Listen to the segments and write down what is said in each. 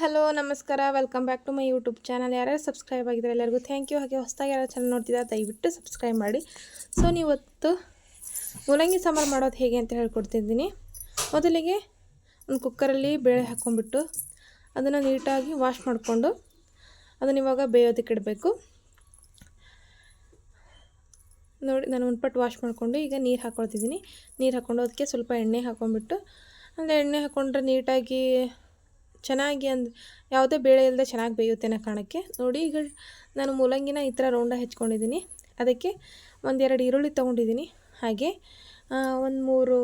Hello, ನಮಸ್ಕಾರ. Welcome back to my YouTube channel ಯಾರು subscribe ಆಗಿದ್ದಾರೆ ಎಲ್ಲರಿಗೂ ಥ್ಯಾಂಕ್ ಯು ಹಾಗೆ ಹೊಸದಾಗಿ ಯಾರು ಚಾನಲ್ ನೋಡ್ತಿದ್ದಾರೆ, ದಯವಿಟ್ಟು ಸಬ್ಸ್ಕ್ರೈಬ್ ಮಾಡಿ. ಸೊ ನೀವತ್ತು ಮೂಲಂಗಿ ಸಾಂಬಾರು ಮಾಡೋದು ಹೇಗೆ ಅಂತ ಹೇಳ್ಕೊಡ್ತಿದ್ದೀನಿ. ಮೊದಲಿಗೆ ಒಂದು ಕುಕ್ಕರಲ್ಲಿ ಬೇಳೆ ಹಾಕ್ಕೊಂಡ್ಬಿಟ್ಟು ಅದನ್ನು ನೀಟಾಗಿ ವಾಶ್ ಮಾಡಿಕೊಂಡು ಅದನ್ನು ಇವಾಗ ಬೇಯೋದಕ್ಕೆ ಇಡಬೇಕು. ನೋಡಿ, ನಾನು ಒಂದು ಪಟ್ಟು ವಾಶ್ ಮಾಡಿಕೊಂಡು ಈಗ ನೀರು ಹಾಕ್ಕೊಳ್ತಿದ್ದೀನಿ. ನೀರು ಹಾಕ್ಕೊಂಡು ಅದಕ್ಕೆ ಸ್ವಲ್ಪ ಎಣ್ಣೆ ಹಾಕ್ಕೊಂಡ್ಬಿಟ್ಟು, ಅಂದರೆ ಎಣ್ಣೆ ಹಾಕ್ಕೊಂಡ್ರೆ ನೀಟಾಗಿ ಚೆನ್ನಾಗಿ ಅಂದ್, ಯಾವುದೇ ಬೇಳೆ ಇಲ್ಲದೆ ಚೆನ್ನಾಗಿ ಬೇಯುತ್ತೆ ಅನ್ನೋ ಕಾರಣಕ್ಕೆ. ನೋಡಿ, ಈಗ ನಾನು ಮೂಲಂಗಿನ ಈ ಥರ ರೌಂಡ ಹೆಚ್ಕೊಂಡಿದ್ದೀನಿ. ಅದಕ್ಕೆ ಒಂದೆರಡು ಈರುಳ್ಳಿ ತೊಗೊಂಡಿದ್ದೀನಿ. ಹಾಗೆ ಒಂದು ಮೂರು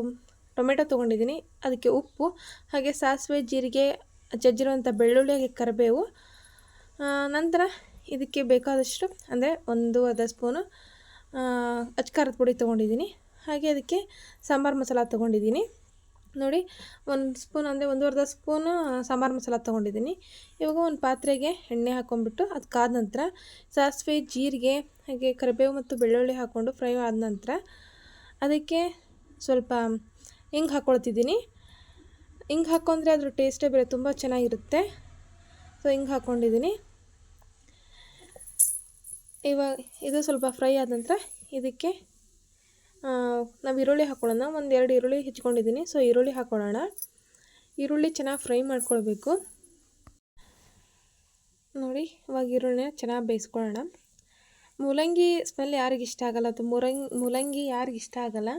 ಟೊಮೆಟೊ ತೊಗೊಂಡಿದ್ದೀನಿ. ಅದಕ್ಕೆ ಉಪ್ಪು, ಹಾಗೆ ಸಾಸಿವೆ, ಜೀರಿಗೆ, ಜಜ್ಜಿರುವಂಥ ಬೆಳ್ಳುಳ್ಳಿ, ಹಾಗೆ ಕರಿಬೇವು. ನಂತರ ಇದಕ್ಕೆ ಬೇಕಾದಷ್ಟು, ಅಂದರೆ ಒಂದು ಅರ್ಧ ಸ್ಪೂನು ಅಚ್ಕಾರದ ಪುಡಿ ತೊಗೊಂಡಿದ್ದೀನಿ. ಹಾಗೆ ಅದಕ್ಕೆ ಸಾಂಬಾರು ಮಸಾಲ ತೊಗೊಂಡಿದ್ದೀನಿ. ನೋಡಿ, ಒಂದು ಸ್ಪೂನ್ ಅಂದರೆ ಒಂದು ಅರ್ಧ ಸ್ಪೂನು ಸಾಂಬಾರು ಮಸಾಲ ತೊಗೊಂಡಿದ್ದೀನಿ. ಇವಾಗ ಒಂದು ಪಾತ್ರೆಗೆ ಎಣ್ಣೆ ಹಾಕ್ಕೊಂಡ್ಬಿಟ್ಟು ಅದು ಕಾದ ನಂತರ, ಸಾಸಿವೆ, ಜೀರಿಗೆ, ಹಾಗೆ ಕರಿಬೇವು ಮತ್ತು ಬೆಳ್ಳುಳ್ಳಿ ಹಾಕ್ಕೊಂಡು ಫ್ರೈ ಆದ ನಂತರ ಅದಕ್ಕೆ ಸ್ವಲ್ಪ ಹಿಂಗೆ ಹಾಕ್ಕೊಳ್ತಿದ್ದೀನಿ ಹಿಂಗೆ ಹಾಕ್ಕೊಂಡ್ರೆ ಅದ್ರ ಟೇಸ್ಟೇ ಬೇರೆ, ತುಂಬ ಚೆನ್ನಾಗಿರುತ್ತೆ. ಸೊ ಹಿಂಗೆ ಹಾಕ್ಕೊಂಡಿದ್ದೀನಿ ಇವಾಗ ಇದು ಸ್ವಲ್ಪ ಫ್ರೈ ಆದ ನಂತರ ಇದಕ್ಕೆ ನಾವು ಈರುಳ್ಳಿ ಹಾಕ್ಕೊಳ್ಳೋಣ ಒಂದು ಎರಡು ಈರುಳ್ಳಿ ಹೆಚ್ಕೊಂಡಿದ್ದೀನಿ ಸೊ ಈರುಳ್ಳಿ ಹಾಕ್ಕೊಳ್ಳೋಣ ಈರುಳ್ಳಿ ಚೆನ್ನಾಗಿ ಫ್ರೈ ಮಾಡ್ಕೊಳ್ಬೇಕು. ನೋಡಿ, ಇವಾಗ ಈರುಳ್ಳಿನ ಚೆನ್ನಾಗಿ ಬೇಯಿಸ್ಕೊಳ್ಳೋಣ. ಮೂಲಂಗಿ ಸ್ಮೆಲ್ ಯಾರಿಗೆ ಇಷ್ಟ ಆಗಲ್ಲ. ಅದು ಮುರಂಗಿ ಮೂಲಂಗಿ ಯಾರಿಗೆ ಇಷ್ಟ ಆಗಲ್ಲ.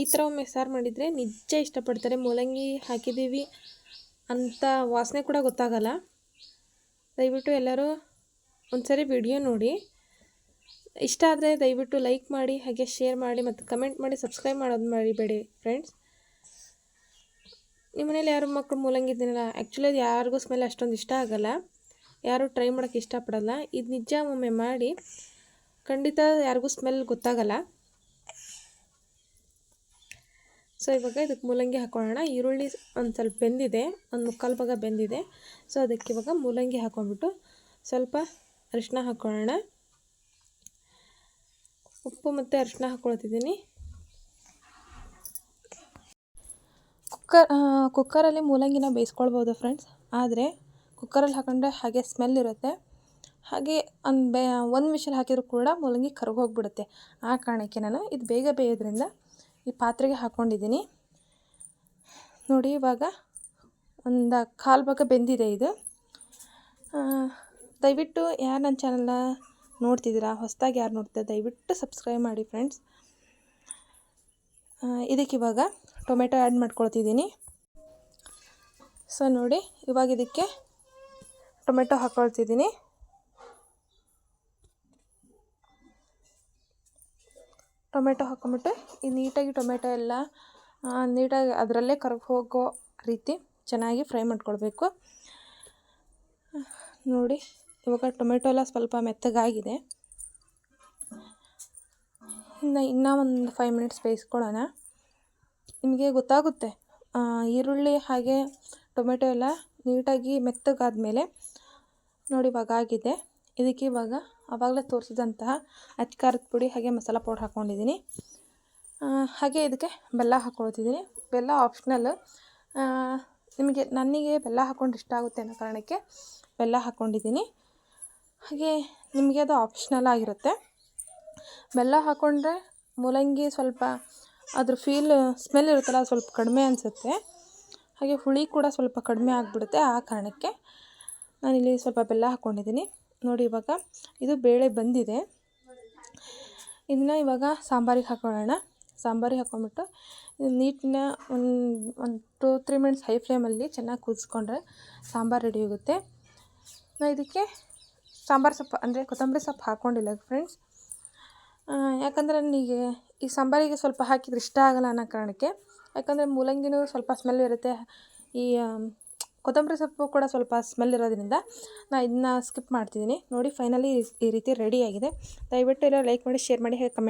ಈ ಥರ ಒಮ್ಮೆ ಸಾರು ಮಾಡಿದರೆ ನಿಜ ಇಷ್ಟಪಡ್ತಾರೆ. ಮೂಲಂಗಿ ಹಾಕಿದ್ದೀವಿ ಅಂತ ವಾಸನೆ ಕೂಡ ಗೊತ್ತಾಗಲ್ಲ. ದಯವಿಟ್ಟು ಎಲ್ಲರೂ ಒಂದ್ಸರಿ ವಿಡಿಯೋ ನೋಡಿ. ಇಷ್ಟ ಆದರೆ ದಯವಿಟ್ಟು ಲೈಕ್ ಮಾಡಿ, ಹಾಗೆ ಶೇರ್ ಮಾಡಿ ಮತ್ತು ಕಮೆಂಟ್ ಮಾಡಿ, ಸಬ್ಸ್ಕ್ರೈಬ್ ಮಾಡೋದು ಮಾಡಿಬೇಡಿ ಫ್ರೆಂಡ್ಸ್. ನಿಮ್ಮ ಮನೇಲಿ ಯಾರು ಮಕ್ಕಳು ಮೂಲಂಗಿ ಆ್ಯಕ್ಚುಲಿ ಅದು ಯಾರಿಗೂ ಸ್ಮೆಲ್ ಅಷ್ಟೊಂದು ಇಷ್ಟ ಆಗಲ್ಲ. ಯಾರೂ ಟ್ರೈ ಮಾಡೋಕ್ಕೆ ಇಷ್ಟಪಡಲ್ಲ. ಇದು ನಿಜ ಒಮ್ಮೆ ಮಾಡಿ, ಖಂಡಿತ ಯಾರಿಗೂ ಸ್ಮೆಲ್ ಗೊತ್ತಾಗಲ್ಲ. ಸೊ ಇವಾಗ ಇದಕ್ಕೆ ಮೂಲಂಗಿ ಹಾಕೊಳ್ಳೋಣ ಈರುಳ್ಳಿ ಒಂದು ಸ್ವಲ್ಪ ಬೆಂದಿದೆ, ಒಂದು ಮುಕ್ಕಾಲು ಭಾಗ ಬೆಂದಿದೆ. ಸೊ ಅದಕ್ಕೆ ಇವಾಗ ಮೂಲಂಗಿ ಹಾಕೊಂಡ್ಬಿಟ್ಟು ಸ್ವಲ್ಪ ಅರಿಶಿನ ಹಾಕ್ಕೊಳ್ಳೋಣ ಉಪ್ಪು ಮತ್ತು ಅರಿಶಿನ ಹಾಕ್ಕೊಳ್ತಿದ್ದೀನಿ ಕುಕ್ಕರ್ ಕುಕ್ಕರಲ್ಲಿ ಮೂಲಂಗಿನ ಬೇಯಿಸ್ಕೊಳ್ಬೋದು ಫ್ರೆಂಡ್ಸ್ ಆದರೆ ಕುಕ್ಕರಲ್ಲಿ ಹಾಕೊಂಡ್ರೆ ಹಾಗೆ ಸ್ಮೆಲ್ ಇರುತ್ತೆ. ಹಾಗೆ ಒಂದು ಬೇ, ಒಂದು ವಿಷಲ್ ಹಾಕಿದರೂ ಕೂಡ ಮೂಲಂಗಿ ಕರ್ಗೋಗ್ಬಿಡುತ್ತೆ ಆ ಕಾರಣಕ್ಕೆ ನಾನು ಇದು ಬೇಗ ಬೇಯೋದ್ರಿಂದ ಈ ಪಾತ್ರೆಗೆ ಹಾಕ್ಕೊಂಡಿದ್ದೀನಿ ನೋಡಿ ಇವಾಗ ಒಂದು ಕಾಲು ಭಾಗ ಬೆಂದಿದೆ ಇದು. ದಯವಿಟ್ಟು ಯಾರು ನನ್ನ ಚಾನಲ್ನ ನೋಡ್ತಿದ್ದೀರಾ? ಹೊಸದಾಗಿ ಯಾರು ನೋಡ್ತಿದ್ದಾರೆ ದಯವಿಟ್ಟು ಸಬ್ಸ್ಕ್ರೈಬ್ ಮಾಡಿ ಫ್ರೆಂಡ್ಸ್ ಇದಕ್ಕೆ ಇವಾಗ ಟೊಮೆಟೊ ಆ್ಯಡ್ ಮಾಡ್ಕೊಳ್ತಿದ್ದೀನಿ. ಸೊ ನೋಡಿ, ಇವಾಗ ಇದಕ್ಕೆ ಟೊಮೆಟೊ ಹಾಕ್ಕೊಳ್ತಿದ್ದೀನಿ ಟೊಮೆಟೊ ಹಾಕೊಂಬಿಟ್ಟು, ಈ ನೀಟಾಗಿ ಟೊಮೆಟೊ ಎಲ್ಲ ನೀಟಾಗಿ ಅದರಲ್ಲೇ ಕರ್ಗ ಹೋಗೋ ರೀತಿ ಚೆನ್ನಾಗಿ ಫ್ರೈ ಮಾಡ್ಕೊಳ್ಬೇಕು. ನೋಡಿ ಇವಾಗ ಟೊಮೆಟೊ ಎಲ್ಲ ಸ್ವಲ್ಪ ಮೆತ್ತಗಾಗಿದೆ. ಇನ್ನು, ಇನ್ನೂ ಒಂದು ಫೈವ್ ಮಿನಿಟ್ಸ್ ಬೇಯಿಸ್ಕೊಳ್ಳೋಣ. ನಿಮಗೆ ಗೊತ್ತಾಗುತ್ತೆ ಈರುಳ್ಳಿ ಹಾಗೆ ಟೊಮೆಟೊ ಎಲ್ಲ ನೀಟಾಗಿ ಮೆತ್ತಗಾದಮೇಲೆ ನೋಡಿ ಇವಾಗ ಆಗಿದೆ. ಇದಕ್ಕೆ ಇವಾಗ ಆವಾಗಲೇ ತೋರಿಸಿದಂತಹ ಅಚ್ಕಾರದ ಪುಡಿ ಹಾಗೆ ಮಸಾಲ ಪೌಡ್ರ್ ಹಾಕ್ಕೊಂಡಿದ್ದೀನಿ. ಹಾಗೆ ಇದಕ್ಕೆ ಬೆಲ್ಲ ಹಾಕ್ಕೊಳ್ತಿದ್ದೀನಿ. ಬೆಲ್ಲ ಆಪ್ಷನಲ್ ನಿಮಗೆ ನನಗೆ ಬೆಲ್ಲ ಹಾಕ್ಕೊಂಡು ಇಷ್ಟ ಆಗುತ್ತೆ ಅನ್ನೋ ಕಾರಣಕ್ಕೆ ಬೆಲ್ಲ ಹಾಕ್ಕೊಂಡಿದ್ದೀನಿ. ಹಾಗೆ ನಿಮಗೆ ಅದು ಆಪ್ಷನಲ್ ಆಗಿರುತ್ತೆ. ಬೆಲ್ಲ ಹಾಕ್ಕೊಂಡ್ರೆ ಮೂಲಂಗಿ ಸ್ವಲ್ಪ ಅದ್ರ ಫೀಲ್ ಸ್ಮೆಲ್ ಇರುತ್ತಲ್ಲ ಸ್ವಲ್ಪ ಕಡಿಮೆ ಅನಿಸುತ್ತೆ. ಹಾಗೆ ಹುಳಿ ಕೂಡ ಸ್ವಲ್ಪ ಕಡಿಮೆ ಆಗಿಬಿಡುತ್ತೆ ಆ ಕಾರಣಕ್ಕೆ ನಾನಿಲ್ಲಿ ಸ್ವಲ್ಪ ಬೆಲ್ಲ ಹಾಕ್ಕೊಂಡಿದ್ದೀನಿ ನೋಡಿ ಇವಾಗ ಇದು ಬೇಳೆ ಬಂದಿದೆ. ಇದನ್ನ ಇವಾಗ ಸಾಂಬಾರಿಗೆ ಹಾಕೊಳ್ಳೋಣ. ಸಾಂಬಾರಿಗೆ ಹಾಕ್ಕೊಂಬಿಟ್ಟು ನೀಟನ್ನ ಒಂದು ಒಂದು ಟೂ ತ್ರೀ ಮಿನಿಟ್ಸ್ ಹೈ ಫ್ಲೇಮಲ್ಲಿ ಚೆನ್ನಾಗಿ ಕುದಿಸ್ಕೊಂಡ್ರೆ ಸಾಂಬಾರು ರೆಡಿ ಆಗುತ್ತೆ ನಾನು ಇದಕ್ಕೆ ಸಾಂಬಾರು ಸೊಪ್ಪು ಅಂದರೆ ಕೊತ್ತಂಬರಿ ಸೊಪ್ಪು ಹಾಕ್ಕೊಂಡಿಲ್ಲ ಫ್ರೆಂಡ್ಸ್ ಯಾಕಂದರೆ ನನಗೆ ಈ ಸಾಂಬಾರಿಗೆ ಸ್ವಲ್ಪ ಹಾಕಿದ್ರೆ ಇಷ್ಟ ಆಗಲ್ಲ ಅನ್ನೋ ಕಾರಣಕ್ಕೆ. ಯಾಕಂದರೆ ಮೂಲಂಗಿನೂ ಸ್ವಲ್ಪ ಸ್ಮೆಲ್ ಇರುತ್ತೆ. ಈ ಕೊತ್ತಂಬರಿ ಸೊಪ್ಪು ಕೂಡ ಸ್ವಲ್ಪ ಸ್ಮೆಲ್ ಇರೋದ್ರಿಂದ ನಾನು ಇದನ್ನ ಸ್ಕಿಪ್ ಮಾಡ್ತಿದ್ದೀನಿ. ನೋಡಿ ಫೈನಲಿ ಈ ರೀತಿ ರೆಡಿಯಾಗಿದೆ ದಯವಿಟ್ಟು ಎಲ್ಲ ಲೈಕ್ ಮಾಡಿ ಶೇರ್ ಮಾಡಿ ಕಮೆಂಟ್